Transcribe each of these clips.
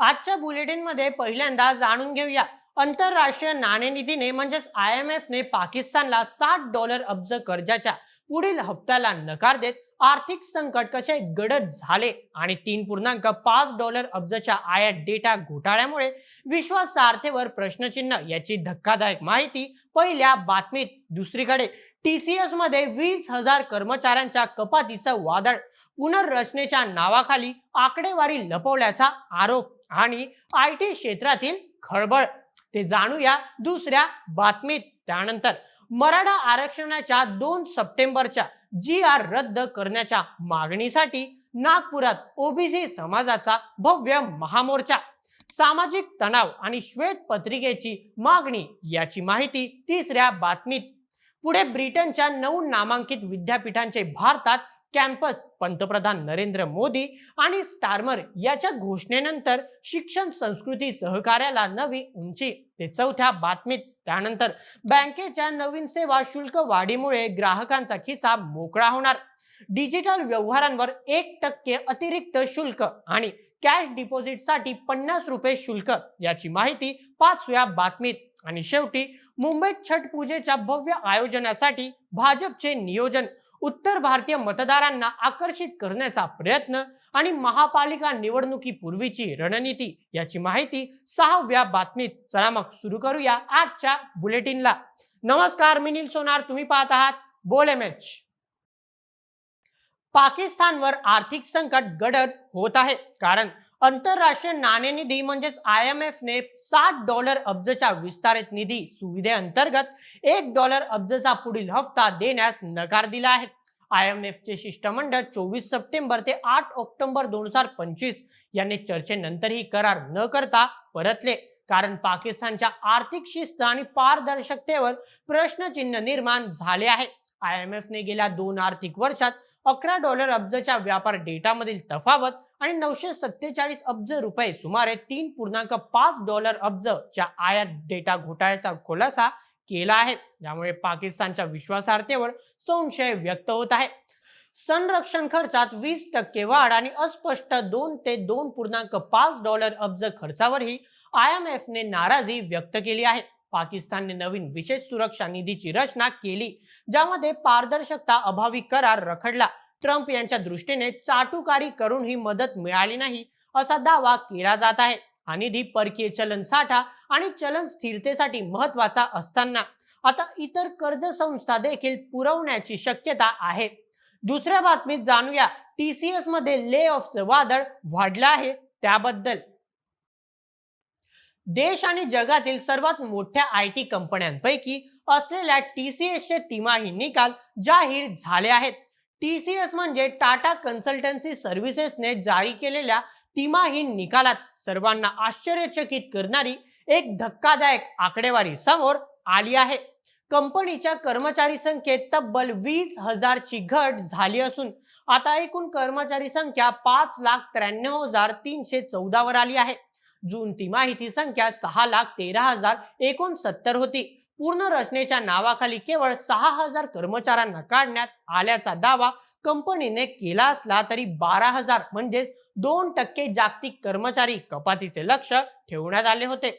आजच्या बुलेटिनमध्ये पहिल्यांदा जाणून घेऊया. आंतरराष्ट्रीय नाणेनिधीने म्हणजेच आय एम एफ ने पाकिस्तानला साठ डॉलर अब्ज कर्जाच्या पुढील हप्त्याला नकार देत आर्थिक संकट कसे गडद झाले आणि तीन पूर्णांक पाच डॉलर अब्जच्या आयात डेटा घोटाळ्यामुळे विश्वासार्थेवर प्रश्नचिन्ह याची धक्कादायक माहिती पहिल्या बातमीत. दुसरीकडे टीसीएसमध्ये वीस हजार कर्मचाऱ्यांच्या कपातीचं वादळ. पुनर्रचनेच्या नावाखाली आकडेवारी लपवल्याचा आरोप आणि आय टी क्षेत्रातील खळबळ. ते जाणूया दुसऱ्या बातमीत. त्यानंतर मराठा आरक्षणाच्या दोन सप्टेंबरच्या जी आर रद्द करण्याच्या मागणीसाठी नागपुरात ओबीसी समाजाचा भव्य महामोर्चा. सामाजिक तणाव आणि श्वेत पत्रिकेची मागणी याची माहिती तिसऱ्या बातमीत. पुढे ब्रिटनच्या नऊ नामांकित विद्यापीठांचे भारतात कॅम्पस पंतप्रधान नरेंद्र मोदी आणि स्टारमर याच्या घोषणेनंतर शिक्षण संस्कृती सहकार्याला नवी उंची. ते चौथ्या बातमीत. त्यानंतर बँकेच्या नवीन सेवा शुल्क वाढीमुळे ग्राहकांचा खिसा मोकळा होणार. डिजिटल व्यवहारांवर एक टक्के अतिरिक्त शुल्क आणि कॅश डिपॉझिटसाठी पन्नास रुपये शुल्क याची माहिती पाचव्या बातमीत. आणि शेवटी मुंबईत छठ पूजेच्या भव्य आयोजनासाठी भाजपचे नियोजन उत्तर भारतीय मतदारांना आकर्षित करण्याचा प्रयत्न आणि महापालिका निवडणुकीपूर्वीची रणनीती याची माहिती सहाव्या बातमीत. चला मग सुरू करूया आजच्या बुलेटिनला. नमस्कार मी निल सोनार. तुम्ही पाहत आहात बोल एम एच. पाकिस्तानवर आर्थिक संकट गडद होत आहे. कारण आंतरराष्ट्रीय नाणेनिधी म्हणजेच आय एम एफने सात डॉलर अब्जच्या विस्तारित निधी सुविधेअंतर्गत एक डॉलर अब्जचा पुढील हप्ता देण्यास नकार दिला आहे. आय एम एफ चे शिष्टमंडळ चोवीस सप्टेंबर ते आठ ऑक्टोबर दोन हजार पंचवीस यांनी चर्चेनंतरही करार न करता परतले. कारण पाकिस्तानच्या आर्थिक शिस्त आणि पारदर्शकतेवर प्रश्नचिन्ह निर्माण झाले आहे. आय एम एफने गेल्या दोन आर्थिक वर्षात अकरा डॉलर अब्जच्या व्यापार डेटामधील तफावत आणि नऊशे सत्तेचाळीस अब्ज रुपये सुमारे तीन पूर्णांक पाच डॉलर अब्जच्या आयात डेटा घोटाळ्याचा खुलासा केला आहे. ज्यामुळे पाकिस्तानच्या विश्वासार्हतेवर संशय व्यक्त होत आहे. संरक्षण खर्चात वीस टक्के वाढ आणि अस्पष्ट दोन ते दोन पूर्णांक पाच डॉलर अब्ज खर्चावरही आय एम एफने नाराजी व्यक्त केली आहे. पाकिस्तानने नवीन विशेष सुरक्षा निधीची रचना केली ज्यामध्ये पारदर्शकता अभावी करार रखडला. ट्रम्प यांच्या दृष्टीने चाटुकारी करून ही मदत मिळाली नाही असा दावा केला जात आहे. हा निधी परकीय चलन साठा आणि चलन स्थिरतेसाठी महत्त्वाचा असताना आता इतर कर्ज संस्था देखील पुरवण्याची शक्यता आहे. दुसऱ्या बातमीत जाणूया टीसीएसमध्ये ले ऑफचं वादळ वाढलं आहे त्याबद्दल. देश आणि जगातील सर्वात मोठ्या आय टी कंपन्यांपैकी असलेल्या टीसीएस चे तिमाही निकाल जाहीर झाले आहेत. टी सी एस म्हणजे टाटा कन्सल्टन्सी सर्व्हिसेसने जारी केलेल्या तिमाही निकालात सर्वांना आश्चर्यचकित करणारी एक धक्कादायक आकडेवारी समोर आली आहे. कंपनीच्या कर्मचारी संख्येत तब्बल वीस हजारची घट झाली असून आता एकूण कर्मचारी संख्या पाच लाख त्र्याण्णव हजार तीनशे चौदा वर आली आहे. जून तिमाहीची संख्या सहा लाख तेरा हजार एकोणसत्तर होती. पूर्ण रचनेच्या नावाखाली केवळ सहा हजार कर्मचाऱ्यांना काढण्यात आल्याचा दावा कंपनीने केला असला तरी बारा हजार म्हणजेच दोन टक्के जागतिक कर्मचारी कपातीचे लक्ष ठेवण्यात आले होते.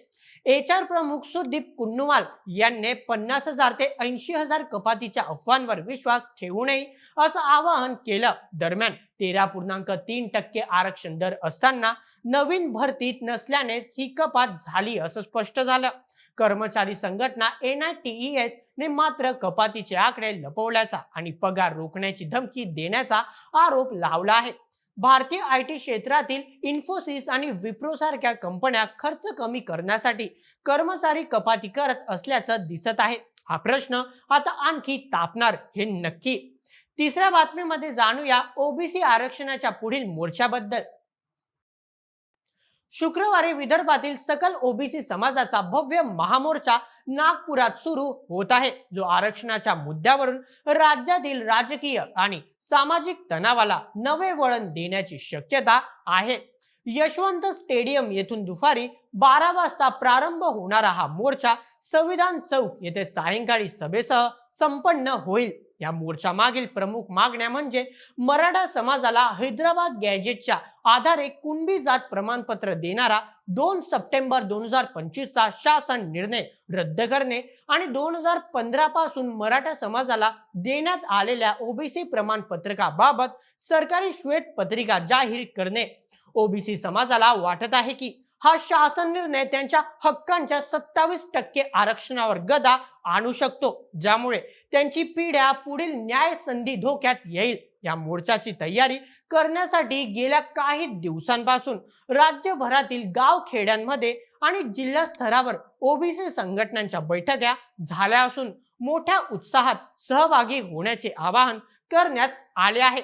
एच आर प्रमुख सुदीप कुन्नुवाल यांनी पन्नास हजार ते ऐंशी हजार कपातीच्या अफवांवर विश्वास ठेवू नये असं आवाहन केलं. दरम्यान तेरा पूर्णांक तीन टक्के आरक्षण दर असताना नवीन भरतीत नसल्याने ही कपात झाली असं स्पष्ट झालं. कर्मचारी संघटना एन आय टी एस ने मात्र कपातीचे आकडे लपवल्याचा आणि पगार रोखण्याची धमकी देण्याचा आरोप लावला आहे. भारतीय आय टी क्षेत्रातील इन्फोसिस आणि विप्रो सारख्या कंपन्या खर्च कमी करण्यासाठी कर्मचारी कपाती करत असल्याचं दिसत आहे. हा प्रश्न आता आणखी तापणार हे नक्की. तिसऱ्या बातमीमध्ये जाणूया ओबीसी आरक्षणाच्या पुढील मोर्चाबद्दल. शुक्रवारी विदर्भातील सकल ओबीसी समाजाचा भव्य महामोर्चा नागपुरात सुरू होत आहे. जो आरक्षणाच्या मुद्द्यावरून राज्यातील राजकीय आणि सामाजिक तणावाला नवे वळण देण्याची शक्यता आहे. यशवंत स्टेडियम येथून दुपारी बारा वाजता प्रारंभ होणारा हा मोर्चा संविधान चौक येथे सायंकाळी सभेसह संपन्न होईल. या मोर्चा मागील प्रमुख मागण्या म्हणजे मराठा समाजाला हैदराबाद गॅजेटच्या आधारे कुणबी जात प्रमाणपत्र देणारा दोन सप्टेंबर दोन हजार पंचवीसचा शासन निर्णय रद्द करणे आणि दोन हजार पंधरा पासून मराठा समाजाला देण्यात आलेल्या ओबीसी प्रमाणपत्रकाबाबत सरकारी श्वेत पत्रिका जाहीर करणे. ओबीसी समाजाला वाटत आहे की हा शासन निर्णय त्यांच्या हक्कांच्या सत्तावीस टक्के आरक्षणावर गदा आणू शकतो. ज्यामुळे त्यांची पिढ्या पुढील न्याय संधी धोक्यात येईल. या मोर्चाची तयारी करण्यासाठी गेल्या काही दिवसांपासून राज्यभरातील गाव खेड्यांमध्ये आणि जिल्हा स्तरावर ओबीसी संघटनांच्या बैठका झाल्या असून मोठ्या उत्साहात सहभागी होण्याचे आवाहन करण्यात आले आहे.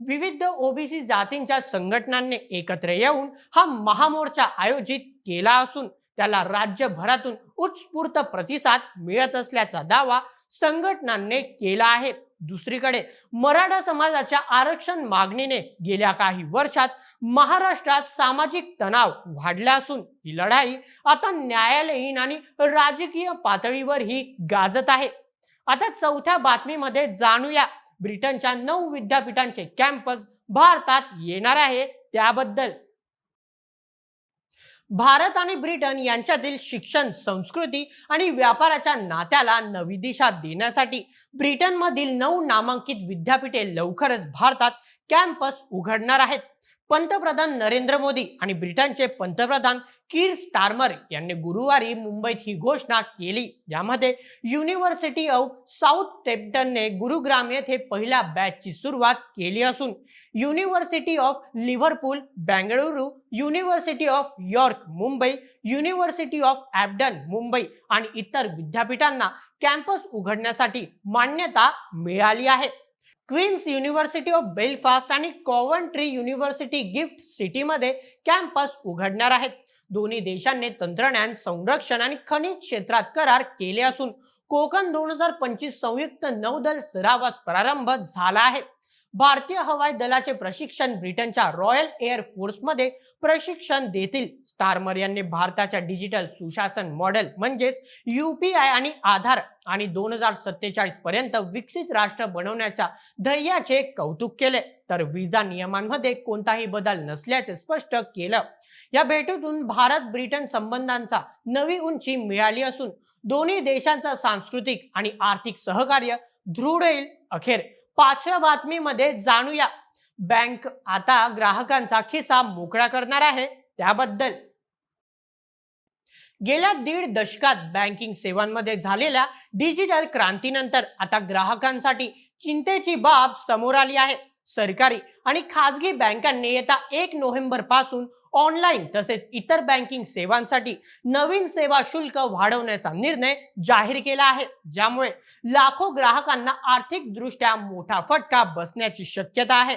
विविध ओबीसी जातींच्या संघटनांनी एकत्र येऊन हा महामोर्चा आयोजित केला असून त्याला राज्यभरातून उत्स्फूर्त प्रतिसाद मिळत असल्याचा दावा संघटनांनी केला आहे. दुसरीकडे मराठा समाजाच्या आरक्षण मागणीने गेल्या काही वर्षात महाराष्ट्रात सामाजिक तणाव वाढला असून ही लढाई आता न्यायालयीन आणि राजकीय पातळीवर ही गाजत आहे. आता चौथ्या बातमीमध्ये जाणूया ब्रिटनच्या नऊ विद्यापीठांचे कॅम्पस भारतात येणार आहे त्याबद्दल. भारत आणि ब्रिटन यांच्यातील शिक्षण संस्कृती आणि व्यापाराच्या नात्याला नवी दिशा देण्यासाठी ब्रिटनमधील नऊ नामांकित विद्यापीठे लवकरच भारतात कॅम्पस उघडणार आहेत. पंतप्रधान नरेंद्र मोदी आणि ब्रिटनचे पंतप्रधान कीर स्टार्मर यांनी गुरुवारी मुंबईत ही घोषणा केली. यामध्ये युनिव्हर्सिटी ऑफ साऊथ टेप्टनने गुरुग्राम येथे पहिल्या बॅचची सुरुवात केली असून university of Liverpool Bengaluru university of York Mumbai university of Aberdeen Mumbai आणि इतर विद्यापीठांना कॅम्पस उघडण्यासाठी मान्यता मिळाली आहे. क्वीन्स युनिव्हर्सिटी ऑफ बेलफास्ट आणि कॉवंट्री युनिव्हर्सिटी गिफ्ट सिटीमध्ये कॅम्पस उघडणार आहेत. दोन्ही देशांनी तंत्रज्ञान संरक्षण आणि खनिज क्षेत्रात करार केले असून कोकण दोन हजार पंचवीस संयुक्त नौदल सरावास प्रारंभ झाला आहे. भारतीय हवाई दलाचे प्रशिक्षण ब्रिटनच्या रॉयल एअर फोर्समध्ये प्रशिक्षण देतील. स्टारमर यांनी भारताच्या डिजिटल सुशासन मॉडेल म्हणजेच युपीआय आणि आधार आणि दोन हजार सत्तेचाळीस पर्यंत विकसित राष्ट्र बनवण्याच्या ध्येयाचे कौतुक केले. तर विजा नियमांमध्ये कोणताही बदल नसल्याचे स्पष्ट केलं. या भेटीतून भारत ब्रिटन संबंधांचा नवी उंची मिळाली असून दोन्ही देशांचा सांस्कृतिक आणि आर्थिक सहकार्य दृढ येईल अखेर. पाचव्या बातमीमध्ये जाणूया. बँक आता ग्राहकांचा खिसा मोकळा करणार आहे त्याबद्दल. गेल्या दीड दशकात बँकिंग सेवांमध्ये झालेल्या डिजिटल क्रांतीनंतर आता ग्राहकांसाठी चिंतेची बाब समोर आली आहे. सरकारी आणि खासगी बँकांनी येत्या एक नोव्हेंबरपासून ऑनलाईन तसेच इतर बँकिंग सेवांसाठी नवीन सेवा शुल्क वाढवण्याचा निर्णय जाहीर केला आहे. ज्यामुळे लाखो ग्राहकांना आर्थिक दृष्ट्या मोठा फटका बसण्याची शक्यता आहे.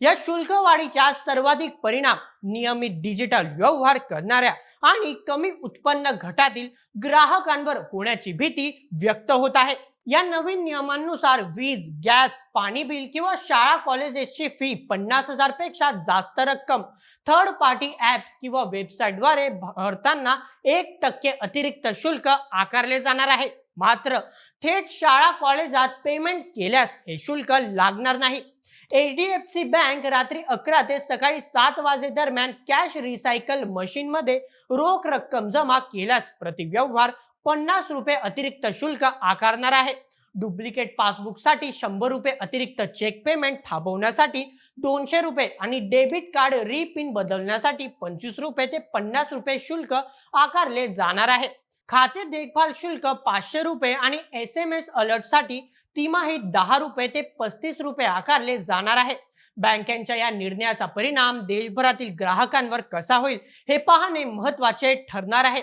या शुल्क वाढीचा सर्वाधिक परिणाम नियमित डिजिटल व्यवहार करणाऱ्या आणि कमी उत्पन्न गटातील ग्राहकांवर होण्याची भीती व्यक्त होत आहे. या नवीन नियमांनुसार वीज गॅस पाणी बिल किंवा शाळा कॉलेजेसची फी पन्नास हजारपेक्षा जास्त रक्कम. थर्ड पार्टी ऍप्स किंवा वेबसाईटद्वारे भरताना एक टक्के अतिरिक्त शुल्क आकारले जाणार आहे. मात्र थेट शाळा कॉलेजात पेमेंट केल्यास हे शुल्क लागणार नाही. H D F C bank रात्री अकरा ते सकाळी सात वाजे दरम्यान कॅश रिसायकल मशीन मध्ये रोख रक्कम जमा केल्यास प्रति व्यवहार पन्नास रुपये अतिरिक्त शुल्क आकारणार आहे. डुप्लिकेट पासबुकसाठी शंभर रुपये अतिरिक्त चेक पेमेंट थांबवण्यासाठी दोनशे रुपये आणि डेबिट कार्ड रिपिन बदलण्यासाठी पंचवीस रुपये ते पन्नास रुपये शुल्क आकारले जाणार आहे. खाते देखभाल शुल्क पाचशे रुपये आणि एस एम एस अलर्टसाठी तिमाही दहा रुपये ते पस्तीस रुपये आकारले जाणार आहे. बँकांच्या या निर्णयाचा परिणाम देशभरातील ग्राहकांवर कसा होईल हे पाहणे महत्त्वाचे ठरणार आहे.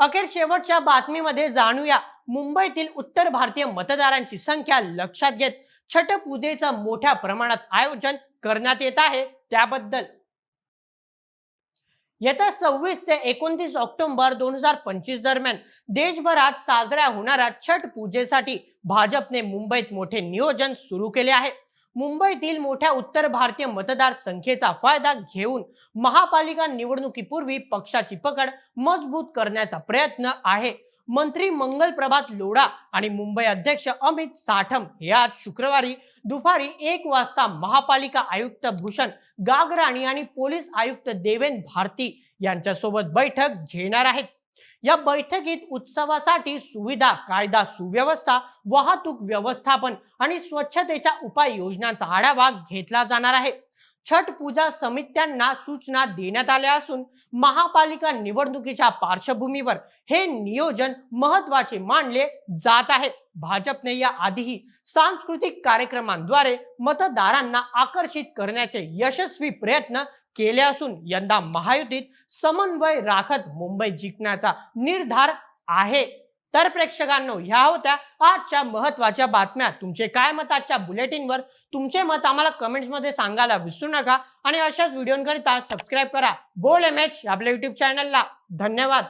अखेर शेवटच्या बातमीमध्ये जाणूया. मुंबईतील उत्तर भारतीय मतदारांची संख्या लक्षात घेत छठ पूजेचं मोठ्या प्रमाणात आयोजन करण्यात येत आहे. त्याबद्दल. येत्या सव्वीस ते एकोणतीस ऑक्टोबर दोन हजार पंचवीस दरम्यान देशभरात साजऱ्या होणाऱ्या छठ पूजेसाठी भाजपने मुंबईत मोठे नियोजन सुरू केले आहे. मुंबईतील मोठ्या उत्तर भारतीय मतदारसंख्येचा फायदा घेऊन महापालिका निवडणुकीपूर्वी पक्षाची पकड मजबूत करण्याचा प्रयत्न आहे. मंत्री मंगल प्रभात लोढा आणि मुंबई अध्यक्ष अमित साठम हे आज शुक्रवारी दुपारी एक वाजता महापालिका आयुक्त भूषण गागराणी आणि पोलीस आयुक्त देवेन भारती यांच्यासोबत बैठक घेणार आहेत. या बैठकीत उत्सवासाठी सुविधा कायदा सुव्यवस्था वाहतूक व्यवस्थापन आणि स्वच्छतेच्या उपाययोजनांचा आढावा घेतला जाणार आहे. छठ पूजा समित्यांना सूचना देण्यात आल्या असून महापालिका निवडणुकीच्या पार्श्वभूमीवर हे नियोजन महत्त्वाचे मानले जात आहे. भाजपने या आधीही सांस्कृतिक कार्यक्रमांद्वारे मतदारांना आकर्षित करण्याचे यशस्वी प्रयत्न केले असून यंदा महायुतीत समन्वय राखत मुंबई जिंकण्याचा निर्धार आहे. तर प्रेक्षकांनो ह्या होत्या आजच्या महत्त्वाच्या बातम्या. तुमचे काय मत आजच्या बुलेटिनवर? तुमचे मत आम्हाला कमेंट्समध्ये सांगायला विसरू नका. आणि अशाच व्हिडिओंकरिता सबस्क्राईब करा. बोल एम एच आपल्या युट्यूब चॅनलला धन्यवाद.